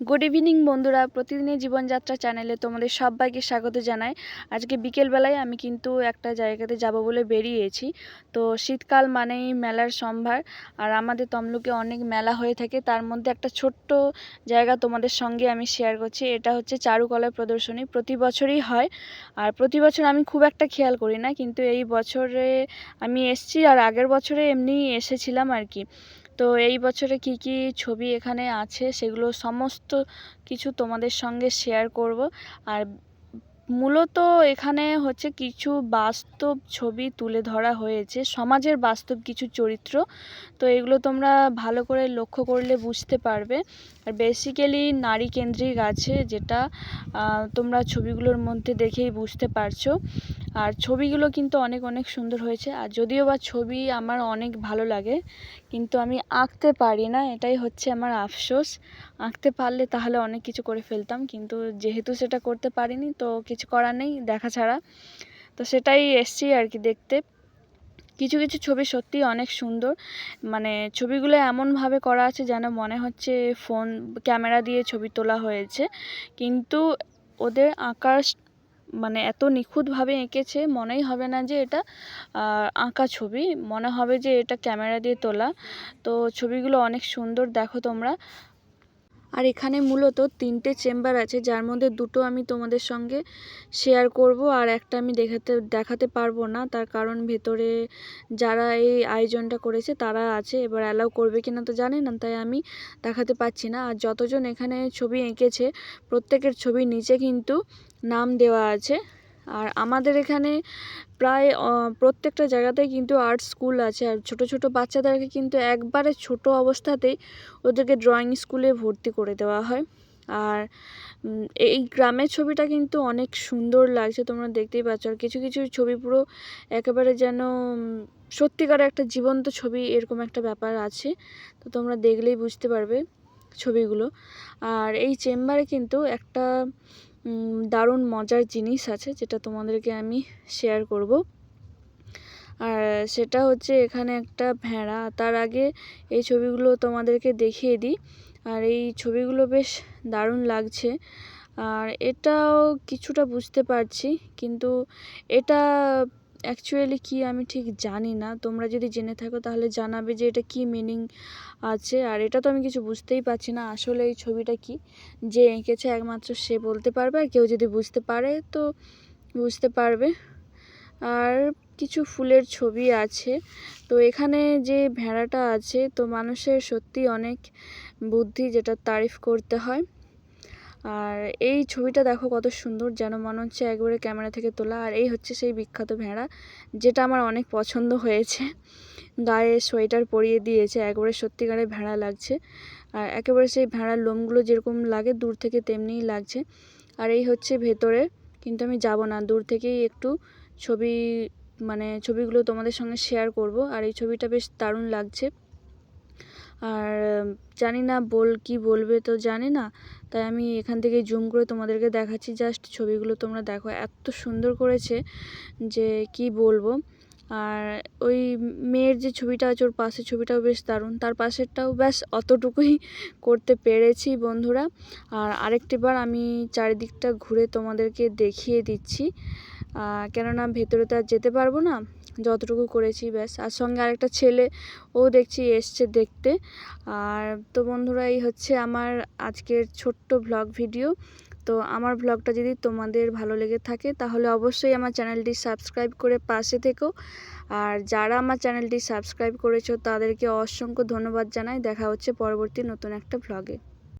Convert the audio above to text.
Good evening বন্ধুরা। প্রতিদিনের জীবনযাত্রা চ্যানেলে তোমাদের সবাইকে স্বাগত জানাই। আজকে বিকেলবেলায় আমি কিন্তু একটা জায়গাতে যাব বলে বেরিয়েছি। তো শীতকাল মানেই মেলার সম্ভার। আর আমাদের তমলুকে অনেক মেলা হয়ে থাকে। তার মধ্যে একটা ছোট্ট জায়গা তোমাদের সঙ্গে আমি শেয়ার করছি। এটা হচ্ছে চারুকলা প্রদর্শনী। প্রতি বছরই হয়। আর প্রতি বছর আমি খুব একটা খেয়াল করি না। কিন্তু এই বছরে আমি এসছি। আর আগের বছরে এমনি এসেছিলাম আর কি। তো এই বছরে কি কি ছবি এখানে আছে? সেগুলো সমস্ত কিছু তোমাদের সঙ্গে শেয়ার করব। আর মূলত এখানে হচ্ছে কিছু বাস্তব ছবি তুলে ধরা হয়েছে। সমাজের বাস্তব কিছু চরিত্র। তো এগুলো তোমরা ভালো করে লক্ষ্য করলে বুঝতে পারবে। আর বেসিক্যালি নারী কেন্দ্রিক আছে যেটা তোমরা ছবিগুলোর মধ্যে দেখেই বুঝতে পারছ। আর ছবিগুলো কিন্তু অনেক অনেক সুন্দর হয়েছে। আর যদিও বা ছবি আমার অনেক ভালো লাগে, কিন্তু আমি আঁকতে পারি না। এটাই হচ্ছে আমার আফসোস। আঁকতে পারলে তাহলে অনেক কিছু করে ফেলতাম, কিন্তু যেহেতু সেটা করতে পারিনি, তো কিছু করার নেই দেখা ছাড়া। তো সেটাই এসছি আর কি দেখতে। কিছু কিছু ছবি সত্যিই অনেক সুন্দর। মানে ছবিগুলো এমনভাবে করা আছে যেন মনে হচ্ছে ফোন, ক্যামেরা দিয়ে ছবি তোলা হয়েছে। কিন্তু ওদের আঁকার মানে এত নিখুঁতভাবে এঁকেছে, মনেই হবে না যে এটা আঁকা ছবি। মনে হবে যে এটা ক্যামেরা দিয়ে তোলা। তো ছবিগুলো অনেক সুন্দর, দেখো তোমরা। আর এখানে মূলত তিনটে চেম্বার আছে, যার মধ্যে দুটো আমি তোমাদের সঙ্গে শেয়ার করব আর একটা আমি দেখাতে দেখাতে পারব না। তার কারণ ভেতরে যারা এই আয়োজনটা করেছে তারা আছে, এবার অ্যালাউ করবে কি না তো জানি না, তাই আমি দেখাতে পাচ্ছি না। আর যতজন এখানে ছবি এঁকেছে, প্রত্যেকের ছবির নিচে কিন্তু নাম দেওয়া আছে। আর আমাদের এখানে প্রায় প্রত্যেকটা জায়গাতেই কিন্তু আর্ট স্কুল আছে। আর ছোট ছোট বাচ্চাদেরকে কিন্তু একবারে ছোট অবস্থাতেই ওদেরকে ড্রয়িং স্কুলে ভর্তি করে দেওয়া হয়। আর এই গ্রামের ছবিটা কিন্তু অনেক সুন্দর লাগছে, তোমরা দেখতেই পাচ্ছ। আর কিছু কিছু ছবি পুরো একেবারে যেন সত্যিকার একটা জীবন্ত ছবি এরকম একটা ব্যাপার আছে। তো তোমরা দেখলেই বুঝতে পারবে ছবিগুলো। আর এই চেম্বারে কিন্তু একটা দারুণ মজার জিনিস আছে যেটা তোমাদেরকে আমি শেয়ার করব। আর সেটা হচ্ছে এখানে একটা ভেড়া। তার আগে এই ছবিগুলো তোমাদেরকে দেখিয়ে দিই। আর এই ছবিগুলো বেশ দারুণ লাগছে। আর এটাও কিছুটা বুঝতে পারছি। কিন্তু এটা অ্যাকচুয়ালি কি আমি ঠিক জানি না। তোমরা যদি জেনে থাকো তাহলে জানাবে যে এটা কি মিনিং আছে। আর এটা তো আমি কিছু বুঝতেই পারছি না আসলে এই ছবিটা কি। যে এঁকেছে একমাত্র সে বলতে পারবে আর কেউ যদি বুঝতে পারে তো বুঝতে পারবে। আর কিছু ফুলের ছবি আছে। তো এখানে যে ভেড়াটা আছে তো মানুষের সত্যি অনেক বুদ্ধি যেটা তারিফ করতে হয়। আর এই ছবিটা দেখো কত সুন্দর, যেন মনে হচ্ছে একবারে ক্যামেরা থেকে তোলা। আর এই হচ্ছে সেই বিখ্যাত ভেড়া, যেটা আমার অনেক পছন্দ হয়েছে। গায়ে সোয়েটার পরিয়ে দিয়েছে, একবারে সত্যিকারে ভেড়া লাগছে। আর একেবারে সেই ভেড়ার লোমগুলো যেরকম লাগে, দূর থেকে তেমনিই লাগছে। আর এই হচ্ছে ভেতরে, কিন্তু আমি যাব না, দূর থেকেই একটু ছবি মানে ছবিগুলো তোমাদের সঙ্গে শেয়ার করব। আর এই ছবিটা বেশ দারুণ লাগছে। আর জানি না বল, কি বলবে তো জানি না। তাই আমি এখান থেকে জুম করে তোমাদেরকে দেখাচ্ছি। জাস্ট ছবিগুলো তোমরা দেখো, এত সুন্দর করেছে যে কি বলব। আর ওই মেয়ের যে ছবিটা আছে, ওর পাশের ছবিটাও বেশ দারুণ। তার পাশেরটাও ব্যাস অতটুকুই করতে পেরেছি বন্ধুরা। আর আরেকটিবার আমি চারিদিকটা ঘুরে তোমাদেরকে দেখিয়ে দিচ্ছি। কেননা ভেতরে তো আর যেতে পারব না। যতটুকু করেছি, ব্যাস। আর সঙ্গে আরেকটা ছেলে, ও দেখছি এসছে দেখতে। আর তো বন্ধুরা, এই হচ্ছে আমার আজকের ছোট্ট ভ্লগ ভিডিও তো আমার ভ্লগটা যদি তোমাদের ভালো লেগে থাকে, তাহলে অবশ্যই আমার চ্যানেলটি সাবস্ক্রাইব করে পাশে থেকো। আর যারা আমার চ্যানেলটি সাবস্ক্রাইব করেছ, তাদেরকে অসংখ্য ধন্যবাদ জানাই। দেখা হচ্ছে পরবর্তী নতুন একটা ভ্লগে